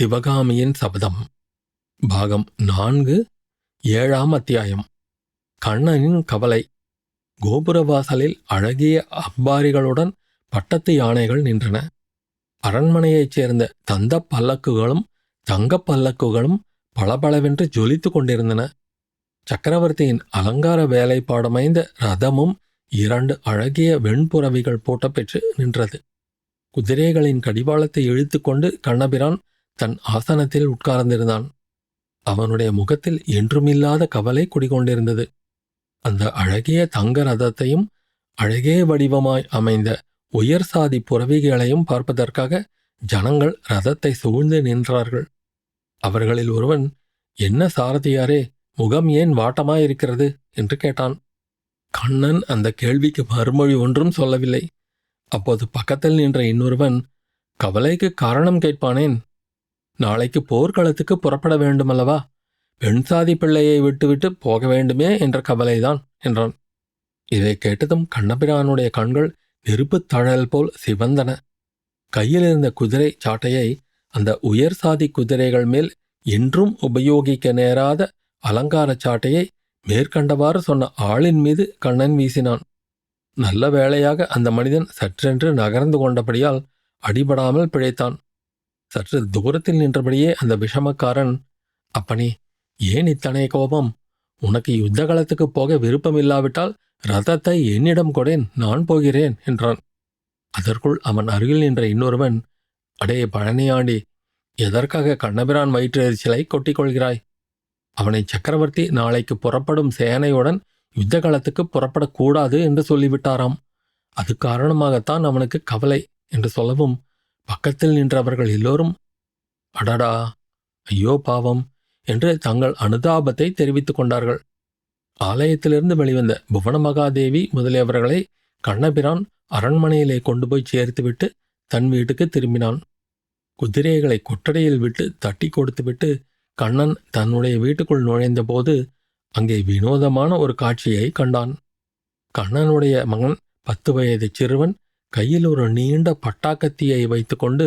சிவகாமியின் சபதம். பாகம் நான்கு ஏழாம் அத்தியாயம். கண்ணனின் கவலை. கோபுரவாசலில் அழகிய அப்பாரிகளுடன் பட்டத்து யானைகள் நின்றன. அரண்மனையைச் சேர்ந்த தந்தப் பல்லக்குகளும் தங்கப் பல்லக்குகளும் பளபளவென்று ஜொலித்துக் கொண்டிருந்தன. சக்கரவர்த்தியின் அலங்கார வேலைப்பாடமைந்த ரதமும் இரண்டு அழகிய வெண்புறவிகள் போட்ட பெற்று நின்றது. குதிரைகளின் கடிவாளத்தை இழுத்துக்கொண்டு கண்ணபிரான் தன் ஆசனத்தில் உட்கார்ந்திருந்தான். அவனுடைய முகத்தில் என்றுமில்லாத கவலை குடிகொண்டிருந்தது. அந்த அழகிய தங்க ரதத்தையும் அழகே வடிவமாய் அமைந்த உயர் சாதி புறவிகளையும் பார்ப்பதற்காக ஜனங்கள் ரதத்தை சூழ்ந்து நின்றார்கள். அவர்களில் ஒருவன் என்ன சாரதியாரே முகம் ஏன் வாட்டமாயிருக்கிறது? என்று கேட்டான். கண்ணன் அந்த கேள்விக்கு மறுமொழி ஒன்றும் சொல்லவில்லை. அப்போது பக்கத்தில் நின்ற இன்னொருவன் கவலைக்கு காரணம் கேட்பானேன்? நாளைக்கு போர்க்களத்துக்கு புறப்பட வேண்டுமல்லவா? பெண் சாதி பிள்ளையை விட்டுவிட்டு போக வேண்டுமே என்ற கவலைதான் என்றான். இதை கேட்டதும் கண்ணபிரானுடைய கண்கள் நெருப்புத் தழல் போல் சிவந்தன. கையில் இருந்த குதிரை சாட்டையை அந்த உயர் சாதி குதிரைகள் மேல் என்றும் உபயோகிக்க நேராத அலங்காரச் சாட்டையை மேற்கண்டவாறு சொன்ன ஆளின் மீது கண்ணன் வீசினான். நல்ல வேளையாக அந்த மனிதன் சற்றென்று நகர்ந்து கொண்டபடியால் அடிபடாமல் பிழைத்தான். சற்று தூரத்தில் நின்றபடியே அந்த விஷமக்காரன் அப்பனே ஏன் இத்தனை கோபம்? உனக்கு யுத்த காலத்துக்கு போக விருப்பமில்லாவிட்டால் ரதத்தை என்னிடம் கொடேன் நான் போகிறேன் என்றான். அதற்குள் அவன் அருகில் நின்ற இன்னொருவன் அடே பழனியாண்டி எதற்காக கண்ணபிரான் வயிற்றெரிச்சலை கொட்டிக் கொள்கிறாய்? அவனை சக்கரவர்த்தி நாளைக்கு புறப்படும் சேனையுடன் யுத்த காலத்துக்கு புறப்படக்கூடாது என்று சொல்லிவிட்டாராம். அது காரணமாகத்தான் அவனுக்கு கவலை என்று சொல்லவும் பக்கத்தில் நின்றவர்கள் எல்லோரும் அடடா ஐயோ பாவம் என்று தங்கள் அனுதாபத்தை தெரிவித்துக் கொண்டார்கள். ஆலயத்திலிருந்து வெளிவந்த புவன மகாதேவி முதலியவர்களை கண்ணபிரான் அரண்மனையிலே கொண்டு போய் சேர்த்துவிட்டு தன் வீட்டுக்கு திரும்பினான். குதிரைகளை கொட்டடையில் விட்டு தட்டி கொடுத்துவிட்டு கண்ணன் தன்னுடைய வீட்டுக்குள் நுழைந்தபோது அங்கே வினோதமான ஒரு காட்சியை கண்டான். கண்ணனுடைய மகன் பத்து வயது சிறுவன் கையில் ஒரு நீண்ட பட்டாக்கத்தியை வைத்துக்கொண்டு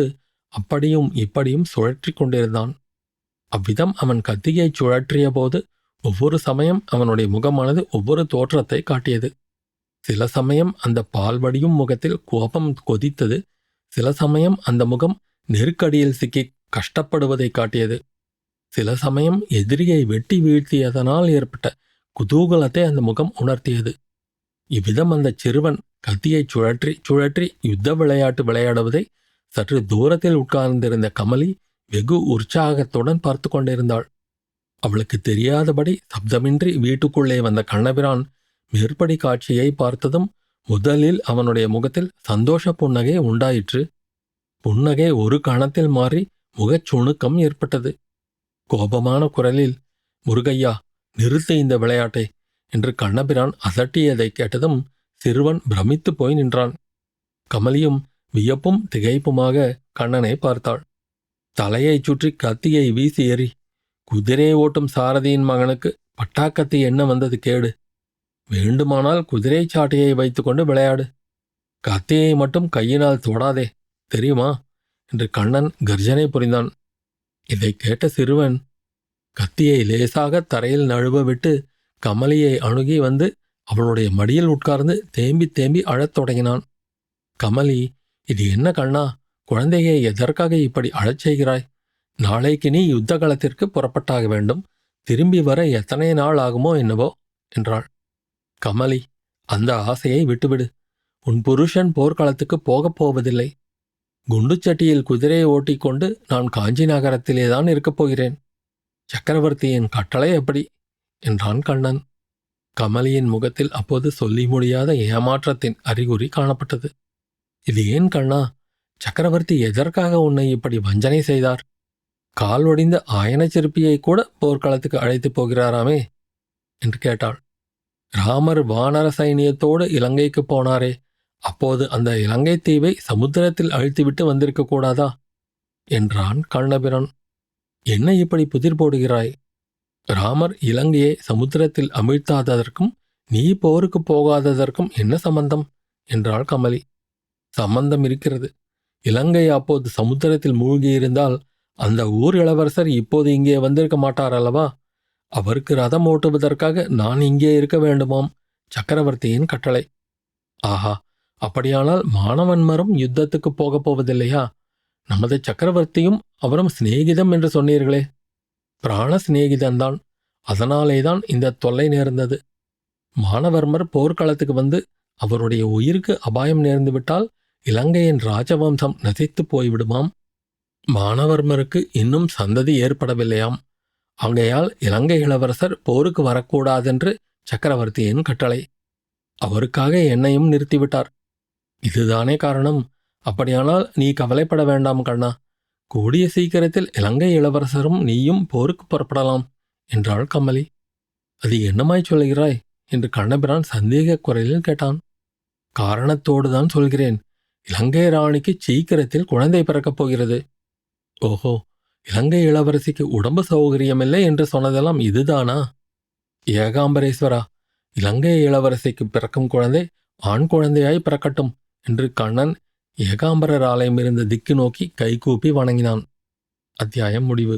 அப்படியும் இப்படியும் சுழற்றி கொண்டிருந்தான். அவ்விதம் அவன் கத்தியை சுழற்றிய போது ஒவ்வொரு சமயம் அவனுடைய முகமானது ஒவ்வொரு தோற்றத்தை காட்டியது. சில சமயம் அந்த பால்வடியும் முகத்தில் கோபம் கொதித்தது. சில சமயம் அந்த முகம் நெருக்கடியில் சிக்கி கஷ்டப்படுவதை காட்டியது. சில சமயம் எதிரியை வெட்டி வீழ்த்தியதனால் ஏற்பட்ட குதூகலத்தை அந்த முகம் உணர்த்தியது. இவ்விதம் அந்த சிறுவன் கத்தியை சுழற்றி சுழற்றி யுத்த விளையாட்டு விளையாடுவதை சற்று தூரத்தில் உட்கார்ந்திருந்த கமலி வெகு உற்சாகத்துடன் பார்த்து கொண்டிருந்தாள். அவளுக்கு தெரியாதபடி சப்தமின்றி வீட்டுக்குள்ளே வந்த கண்ணபிரான் மேற்படி காட்சியை பார்த்ததும் முதலில் அவனுடைய முகத்தில் சந்தோஷ புன்னகை உண்டாயிற்று. புன்னகை ஒரு கணத்தில் மாறி முகச் சுணுக்கம் ஏற்பட்டது. கோபமான குரலில் முருகையா நிறுத்து இந்த விளையாட்டை என்று கண்ணபிரான் அதட்டியதை கேட்டதும் சிறுவன் பிரமித்து போய் நின்றான். கமலியும் வியப்பும் திகைப்புமாக கண்ணனை பார்த்தாள். தலையைச் சுற்றி கத்தியை வீசி எறி குதிரையை ஓட்டும் சாரதியின் மகனுக்கு பட்டாக்கத்தி என்ன வந்தது கேடு. வேண்டுமானால் குதிரை சாட்டையை வைத்துக்கொண்டு விளையாடு. கத்தியை மட்டும் கையினால் தொடாதே தெரியுமா? என்று கண்ணன் கர்ஜனை புரிந்தான். இதை கேட்ட சிறுவன் கத்தியை லேசாக தரையில் நழுவ விட்டு கமலியை அணுகி வந்து அவளுடைய மடியில் உட்கார்ந்து தேம்பி தேம்பி அழத் தொடங்கினான். கமலி இது என்ன கண்ணா? குழந்தையை எதற்காக இப்படி அழச் செய்கிறாய்? நாளைக்கு நீ யுத்த காலத்திற்கு புறப்பட்டாக வேண்டும். திரும்பி வர எத்தனை நாள் ஆகுமோ என்னவோ? என்றாள். கமலி அந்த ஆசையை விட்டுவிடு. உன் புருஷன் போர்க்களத்துக்கு போகப் போவதில்லை. குண்டுச்சட்டியில் குதிரையை ஓட்டிக்கொண்டு நான் காஞ்சி நகரத்திலேதான் இருக்கப் போகிறேன். சக்கரவர்த்தியின் கட்டளை எப்படி? என்றான் கண்ணன். கமலியின் முகத்தில் அப்போது சொல்லி முடியாத ஏமாற்றத்தின் அறிகுறி காணப்பட்டது. இது ஏன் கண்ணா? சக்கரவர்த்தி எதற்காக உன்னை இப்படி வஞ்சனை செய்தார்? கால் ஒடிந்த ஆயன சிற்பியை கூட போர்க்களத்துக்கு அழைத்துப் போகிறாராமே? என்று கேட்டாள். ராமர் வானர சைனியத்தோடு இலங்கைக்கு போனாரே. அப்போது அந்த இலங்கை தீவை சமுத்திரத்தில் அழித்துவிட்டு வந்திருக்க கூடாதா? என்றான் கண்ணபிரன். என்ன இப்படி புதிர் போடுகிறாய்? ராமர் இலங்கையை சமுத்திரத்தில் அமிழ்த்தாததற்கும் நீ போருக்கு போகாததற்கும் என்ன சம்பந்தம்? என்றாள் கமலி. சம்பந்தம் இருக்கிறது. இலங்கை அப்போது சமுத்திரத்தில் மூழ்கியிருந்தால் அந்த ஊர் இளவரசர் இப்போது இங்கே வந்திருக்க மாட்டார் அல்லவா அவருக்கு ரதம் ஓட்டுவதற்காக நான் இங்கே இருக்க வேண்டுமாம். சக்கரவர்த்தியின் கட்டளை. ஆஹா அப்படியானால் மாணவன்மரும் யுத்தத்துக்கு போகப் போவதில்லையா? நமது சக்கரவர்த்தியும் அவரும் சிநேகிதம் என்று சொன்னீர்களே. பிராண சிநேகிதன்தான் அதனாலேதான் இந்த தொல்லை நேர்ந்தது. மானவர்மர் போர்க்களத்துக்கு வந்து அவருடைய உயிருக்கு அபாயம் நேர்ந்துவிட்டால் இலங்கையின் ராஜவம்சம் நசித்து போய்விடுமாம். மானவர்மருக்கு இன்னும் சந்ததி ஏற்படவில்லையாம். ஆகையால் இலங்கை இளவரசர் போருக்கு வரக்கூடாதென்று சக்கரவர்த்தியின் கட்டளை. அவருக்காக என்னையும் நிறுத்திவிட்டார். இதுதானே காரணம். அப்படியானால் நீ கவலைப்பட வேண்டாம் கண்ணா. கூடிய சீக்கிரத்தில் இலங்கை இளவரசரும் நீயும் போருக்கு புறப்படலாம் என்றாள் கமலி. அது என்னமாய் சொல்கிறாய் என்று கண்ணபிரான் சந்தேக குரலில் கேட்டான். காரணத்தோடு தான் சொல்கிறேன். இலங்கை ராணிக்கு சீக்கிரத்தில் குழந்தை பிறக்கப் போகிறது. ஓஹோ இலங்கை இளவரசிக்கு உடம்பு சௌகரியமில்லை என்று சொன்னதெல்லாம் இதுதானா? ஏகாம்பரேஸ்வரா இலங்கை இளவரசிக்கு பிறக்கும் குழந்தை ஆண் குழந்தையாய் பிறக்கட்டும் என்று கண்ணன் ஏகாம்பரர் ஆலயம் இருந்த திக்கு நோக்கி கைகூப்பி வணங்கினான். அத்தியாயம் முடிவு.